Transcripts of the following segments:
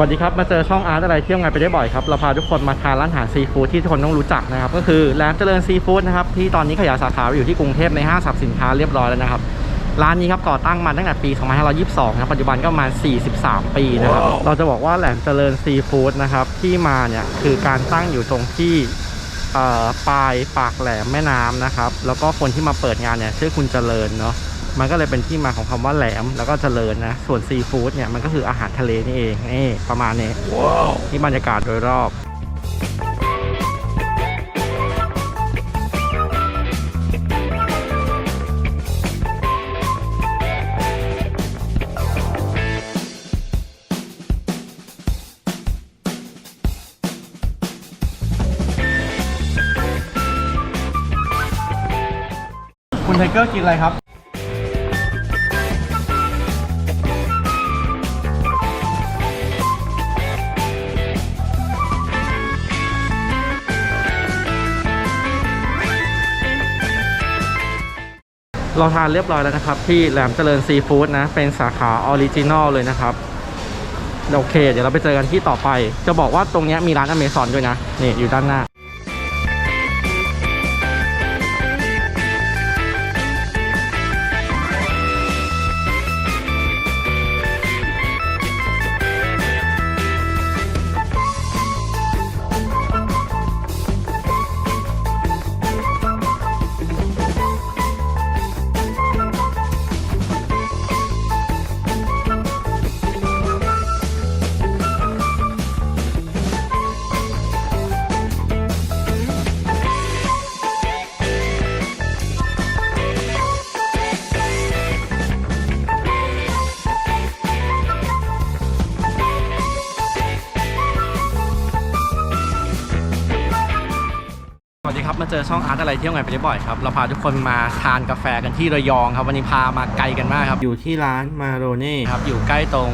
วัสดีครับ มาเจอช่องอาร์ตอะไรเที่ยวไงไปได้บ่อยครับ เราพาทุกคนมาทานร้านอาหารซีฟู้ดที่ทุกคนต้องรู้จักนะครับ ก็คือแหลมเจริญซีฟู้ดนะครับ ที่ตอนนี้ขยายสาขาไปอยู่ที่กรุงเทพในห้างสรรพสินค้าเรียบร้อยแล้วนะครับ ร้านนี้ครับก่อตั้งมาตั้งแต่ปี 2522 นะครับ ปัจจุบันก็ประมาณ 43 ปีนะครับ เราจะบอกว่าแหลมเจริญซีฟู้ดนะครับที่มาเนี่ยคือการตั้งอยู่ตรงที่เอ่อปลายปากแหลมแม่น้ำนะครับ แล้วก็คนที่มาเปิดงานเนี่ยชื่อคุณเจริญเนาะ มันก็เลยเป็นที่มาของคำว่าแหลมแล้วก็เจริญนะ ส่วนซีฟู้ดเนี่ยมันก็คืออาหารทะเลนี่เองนี่ประมาณนี้นี่บรรยากาศโดยรอบคุณไทเกอร์กินอะไรครับ เราทานเรียบร้อยแล้วนะครับ ที่แหลมเจริญซีฟู้ดนะ เป็นสาขาออริจินอลเลยนะครับโอเค เดี๋ยวเราไปเจอกันที่ต่อไป จะบอกว่าตรงนี้มีร้านอเมซอนด้วยนะ นี่อยู่ด้านหน้า เจอช่องอาร์ตอะไรเที่ยวไงไปได้บ่อยครับ เราพาทุกคนมาทานกาแฟกันที่ระยองครับ วันนี้พามาไกลกันมากครับ อยู่ที่ร้านมาโรเน่ครับ อยู่ใกล้ตรง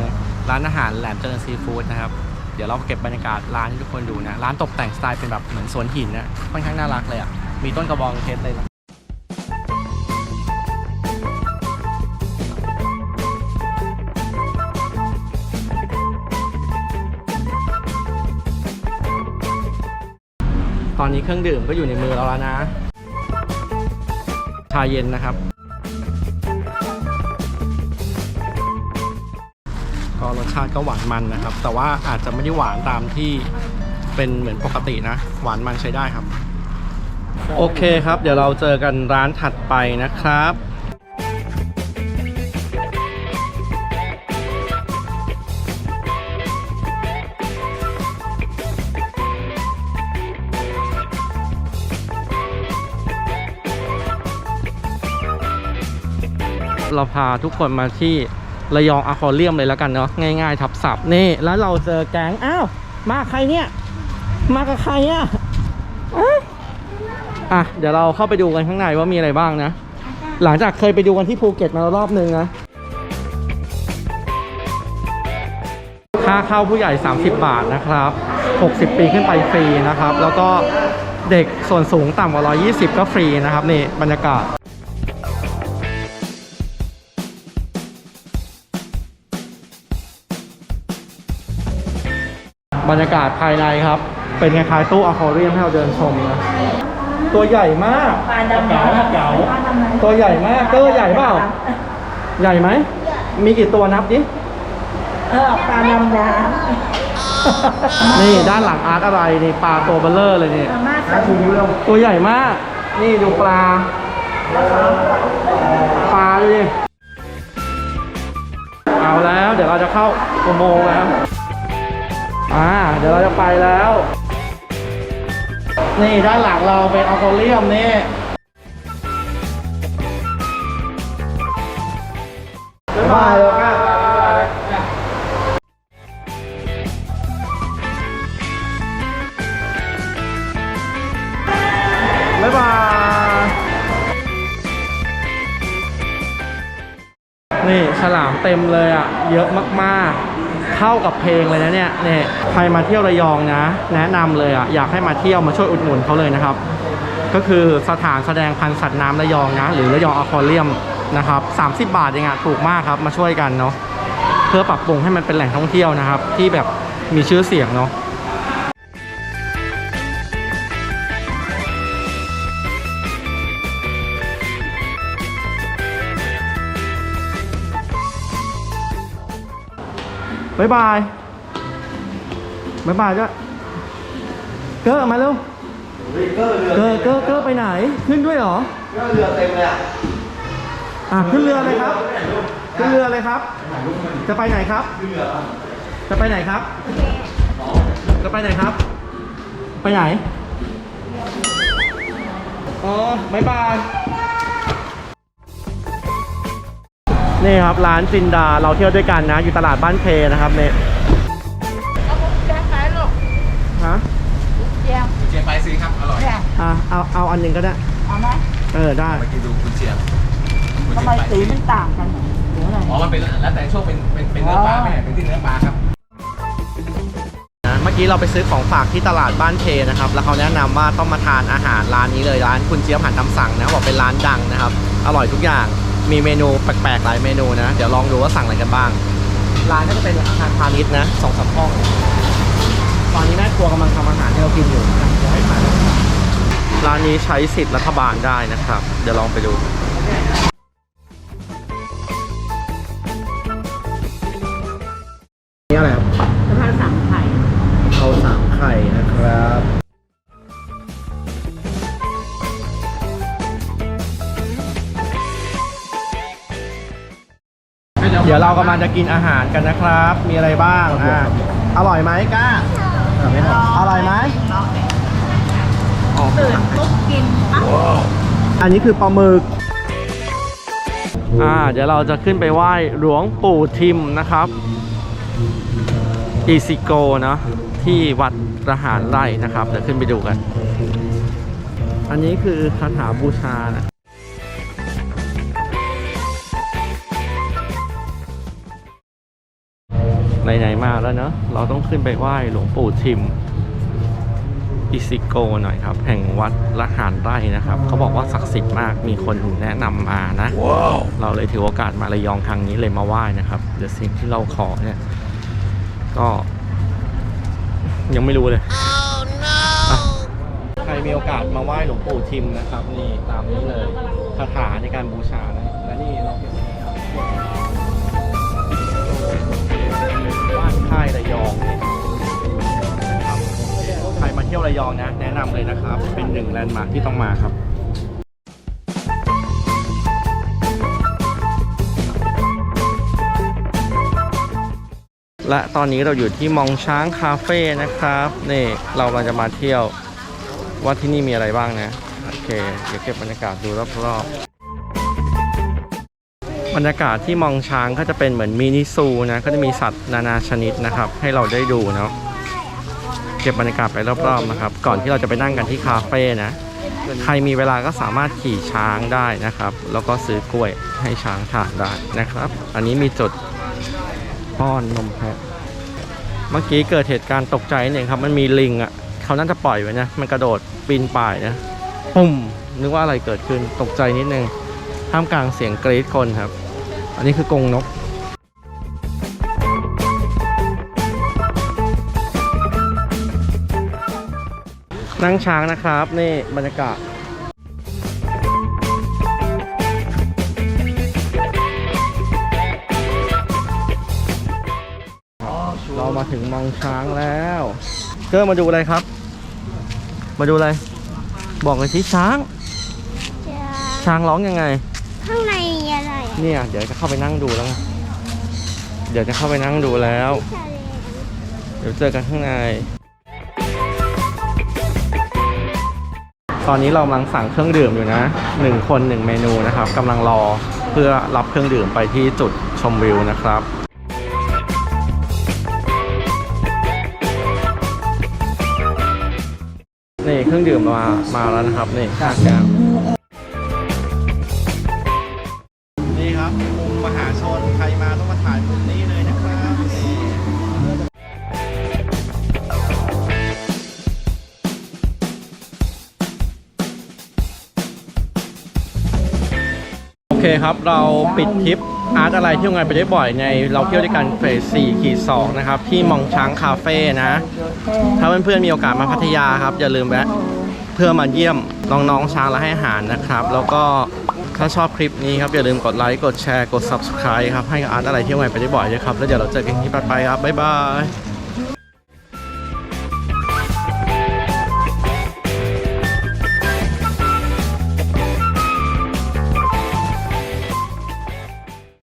ร้านอาหารแหลมเจริญซีฟู้ดนะครับ เดี๋ยวเราเก็บบรรยากาศร้านให้ทุกคนดูนะ ร้านตกแต่งสไตล์เป็นแบบเหมือนสวนหินนะ ค่อนข้างน่ารักเลยอะ มีต้นกระบองเพชรเลยนะ อนนี้เครื่องดื่มก็อยู่ในมือเราแล้วนะ ชาเย็นนะครับ ก็รสชาติก็หวานมันนะครับ แต่ว่าอาจจะไม่ได้หวานตามที่เป็นเหมือนปกตินะ หวานมันใช้ได้ครับ โอเคครับ เดี๋ยวเราเจอกันร้านถัดไปนะครับ เราพาทุกคนมาที่ระยองอะคอเรียมเลยแล้วกันเนาะง่ายๆทับศัพท์นี่แล้วเราเจอแก๊งอ้าวมาใครเนี่ย มากับใครอะอะอะเดี๋ยวเราเข้าไปดูกันข้างในว่ามีอะไรบ้างนะ หลังจากเคยไปดูกันที่ภูเก็ตมาแล้วรอบนึงนะค่าเข้าผู้ใหญ่ 30 บาทนะครับ 60 ปีขึ้นไปฟรีนะครับ แล้วก็เด็กส่วนสูงต่ำกว่า 120 ก็ฟรีนะครับนี่บรรยากาศ บรรยากาศภายในครับ เป็นคล้ายๆตู้อะคอเรียมให้เราเดินชมนะตัวใหญ่มากปลาดำน้ำเก๋าตัวใหญ่มากเกอร์ใหญ่เปล่า ใหญ่ไหม มีกี่ตัวนับดิเออปลาดำน้นี่ด้านหลังอาร์ตอะไรนี่ปลาตัวเบลเลอร์เลยนี่ำมาม่าใส่ตัวใหญ่มาก นี่ดูปลา ปลาดูดิเอาแล้ว เดี๋ยวเราจะเข้าอุโมงค์แล้ว อ่าเดี๋ยวเราจะไปแล้ว นี่ด้านหลังเราเป็นออโคเรียมนี่บ๊ายบายแล้วกันบ๊ายบาย นี่ฉลามเต็มเลยอะ เยอะมาก ๆ เข้ากับเพลงเลยนะเนี่ยเนี่ยใครมาเที่ยวระยองนะ แนะนำเลยอะอยากให้มาเที่ยวมาช่วยอุดหนุนเขาเลยนะครับ ก็คือสถานแสดงพันธุ์สัตว์น้ำระยองนะ หรือระยองอควาเรียมนะครับ30บาทเองอะถูกมากครับมาช่วยกันเนาะเพื่อปรับปรุงให้มันเป็นแหล่งท่องเที่ยวนะครับ ที่แบบมีชื่อเสียงเนาะ บายบายบายบายด้วยเกอร์มาเร็วเกอร์เรือเกอร์เกอร์เกอร์ไปไหน ขึ้นด้วยเหรอเกอร์เรือเต็มเลยอะอะขึ้นเรือเลยครับ ขึ้นเรือเลยครับ จะไปไหนครับเรือจะไปไหนครับ จะไปไหนครับ ไปไหน อ๋อบายบาย นี่ครับร้านจินดาเราเที่ยวด้วยกันนะ อยู่ตลาดบ้านเพนะครับเนี่ยเอาผมแจ้งไหนลูกฮะเจียงเชียงไปซื้อครับ อร่อยเนี่ยอะเอาเอาอันหนึ่งก็ได้ เอาไหมเออได้มากินดูคุณเชียงคุณทำเชียงไมไปสีมันต่างกันเนี่ยเดี๋ยวอะไรอ๋อมันเป็นแล้วแต่ช่วงเป็นเป็นเป็นเนื้อปลาแม่เป็นที่เนื้อปลาครับ นะเมื่อกี้เราไปซื้อของฝากที่ตลาดบ้านเพนะครับแล้วเขาแนะนำว่าต้องมาทานอาหารร้านนี้เลยร้านคุณเจี๊ยบอาหารตามสั่งนะบอกเป็นร้านดังนะครับ อร่อยทุกอย่าง มีเมนูแปลกๆหลายเมนูนะ เดี๋ยวลองดูว่าสั่งอะไรกันบ้าง ร้านก็จะเป็นอาคารพาณิชย์นะสองสามห้อง ตอนนี้แม่ครัวกำลังทำอาหารให้เรากินอยู่นะเดี๋ยวให้มาร้านนี้ใช้สิทธิ์รัฐบาลได้นะครับ เดี๋ยวลองไปดู เดี๋ยวเรากำลังจะกินอาหารกันนะครับ มีอะไรบ้างอะอร่อยไหมก้าอร่อยไหมอ๋อตื่นปุ๊บกินปั๊บอันนี้คือปลาหมึกอ่าเดี๋ยวเราจะขึ้นไปไหว้หลวงปู่ทิมนะครับอีซิโกเนาะที่วัดระหารไร่นะครับ เดี๋ยวขึ้นไปดูกัน อันนี้คือคาถาบูชานะ ไหนๆมาแล้วเนอะเราต้องขึ้นไปไหว้หลวงปู่ทิมอิซิโกหน่อยครับ แห่งวัดละหารไร่นะครับ เขาบอกว่าศักดิ์สิทธิ์มากมีคนแนะนำมานะเราเลยถือโอกาสมาระยองครั้งนี้เลยมาไหว้นะครับเดี๋ยวสิ่งที่เราขอเนี่ย ก็ ยังไม่รู้เลยอะใครมีโอกาสมาไหว้หลวงปู่ทิมนะครับ นี่ตามนี้เลยคาถาในการบูชานะและนี่เรา รมาเที่ยวระยองนะ แนะนำเลยนะครับ เป็นหนึ่งแลนด์มาร์คที่ต้องมาครับ และตอนนี้เราอยู่ที่มองช้างคาเฟ่นะครับ นี่เรากำลังจะมาเที่ยวว่าที่นี่มีอะไรบ้างนะ โอเค เดี๋ยวเก็บบรรยากาศดูรอบๆบรรยากาศที่มองช้างก็จะเป็นเหมือนมินิซูนะ ก็จะมีสัตว์นานาชนิดนะครับ ให้เราได้ดูเนาะ เก็บบรรยากาศไปรอบๆนะครับ ก่อนที่เราจะไปนั่งกันที่คาเฟ่นะ ใครมีเวลาก็สามารถขี่ช้างได้นะครับ แล้วก็ซื้อกล้วยให้ช้างทานได้นะครับ อันนี้มีจุดป้อนนมแพะเมื่อกี้เกิดเหตุการณ์ตกใจเนี่ยครับ มันมีลิงอะเขาน่าจะปล่อยไว้นะ มันกระโดดปีนป่ายนะปุ่มนึกว่าอะไรเกิดขึ้นตกใจนิดนึงท่ามกลางเสียงกรี๊ดคนครับ อันนี้คือกรงนก นั่งช้างนะครับ นี่บรรยากาศเรามาถึงมองช้างแล้วเกิร์มาดูอะไรครับ มาดูอะไร บอกเลยสิช้าง ช้างร้องยังไง ข้างในมีอะไรอะเนี่ย เดี๋ยวจะเข้าไปนั่งดูแล้วไงเดี๋ยวจะเข้าไปนั่งดูแล้วทะเลเดี๋ยวเจอกันข้างใน ตอนนี้เรากำลังสั่งเครื่องดื่มอยู่นะหนึ่งคนหนึ่งเมนูนะครับกำลังรอเพื่อรับเครื่องดื่มไปที่จุดชมวิวนะครับนี่เครื่องดื่มมามาแล้วนะครับนี่ข้างแก้ว เคครับ เราปิดทริปอาร์ตอะไรเที่ยวไงไปได้บ่อยในเราเที่ยวด้วยกันเฟส4ขีด2นะครับ ที่มองช้างคาเฟ่นะ ถ้าเพื่อนๆมีโอกาสมาพัทยาครับ อย่าลืมแวะเพื่อมาเยี่ยมน้องๆช้างและให้อาหารนะครับ แล้วก็ถ้าชอบคลิปนี้ครับ อย่าลืมกดไลค์กดแชร์กด subscribe ครับ ให้กับอาร์ตอะไรเที่ยวไงไปได้บ่อยด้วยครับ แล้วเดี๋ยวเราเจอกันที่ต่อไปครับ บ๊ายบาย